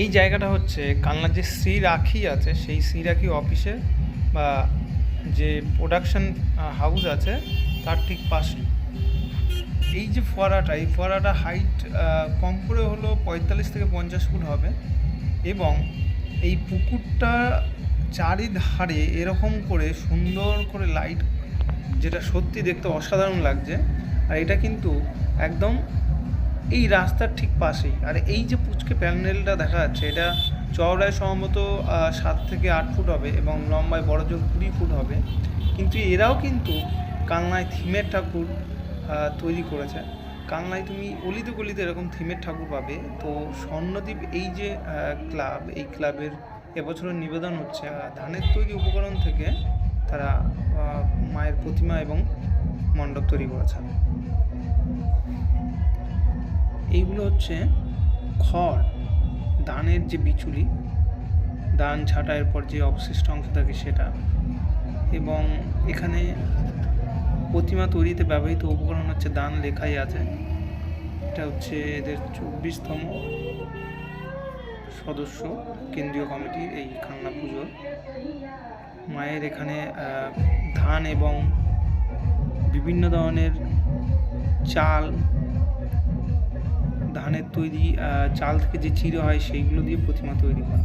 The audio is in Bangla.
এই জায়গাটা হচ্ছে কালনার যে শ্রী রাখি আছে, সেই শ্রী রাখি অফিসে বা যে প্রোডাকশন হাউস আছে, তার ঠিক পাশে। এই যে ফোয়ারাটা, এই ফোয়ারাটা হাইট কম করে হলো পঁয়তাল্লিশ থেকে পঞ্চাশ ফুট হবে এবং এই পুকুরটা চারিধারে এরকম করে সুন্দর করে লাইট যেটা সত্যি দেখতে অসাধারণ লাগছে। আর এটা কিন্তু একদম এই রাস্তার ঠিক পাশেই। আর এই যে পুচকে প্যান্ডেলটা দেখা যাচ্ছে, এটা চওড়ায় সম্ভবত সাত থেকে আট ফুট হবে এবং লম্বায় বড় জোর কুড়ি ফুট হবে। কিন্তু এরাও কিন্তু কালনায় থিমের ঠাকুর তৈরি করেছে। কালনায় তুমি অলিতে গলিতে এরকম থিমের ঠাকুর পাবে। তো স্বর্ণদ্বীপ এই যে ক্লাব, এই ক্লাবের এবছরের নিবেদন হচ্ছে ধানের তৈরি উপকরণ থেকে তারা মায়ের প্রতিমা এবং মণ্ডপ তৈরি করেছে। এইগুলো হচ্ছে খড় ধানের যে বিচুলি ধান ছাঁটাইয়ের পর যে অবশিষ্ট অংশ থাকে সেটা। এবং এখানে প্রতিমা তৈরিতে ব্যবহৃত উপকরণ হচ্ছে দান লেখাই আছে। এটা হচ্ছে এদের চব্বিশতম সদস্য কেন্দ্রীয় কমিটি এই কান্না পুজোর মায়ের এখানে ধান এবং বিভিন্ন ধরনের চাল ধানের তৈরি চাল থেকে যে চিড়ে হয় সেইগুলো দিয়ে প্রতিমা তৈরি করা